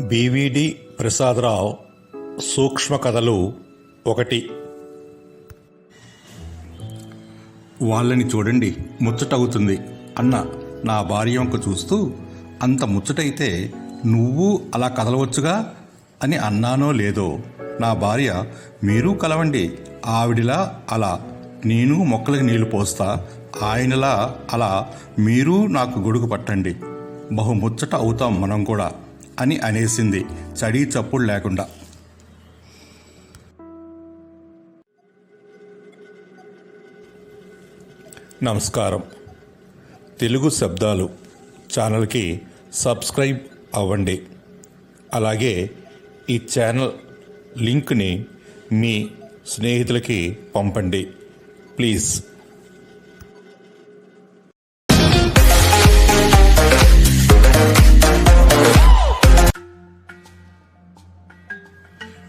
బీవీడి ప్రసాదరావు సూక్ష్మ కథలు ఒకటి. వాళ్ళని చూడండి ముచ్చటవుతుంది అన్న నా భార్య వంక చూస్తూ అంత ముచ్చటైతే నువ్వు అలా కదలవచ్చుగా అని అన్నానో లేదో. నా భార్య మీరు కలవండి ఆవిడిలా అలా నేను మొక్కలకి నీళ్ళు పోస్తా ఆయనలా అలా మీరు నాకు గొడుగు పట్టండి. బహు ముచ్చట అవుతాం మనం కూడా. అని అనేసింది. చడీ చప్పుడు లేకుండా. నమస్కారం. తెలుగు శబ్దాలు ఛానల్కి సబ్స్క్రైబ్ అవ్వండి. అలాగే ఈ ఛానల్ లింక్ని మీ స్నేహితులకి పంపండి. ప్లీజ్.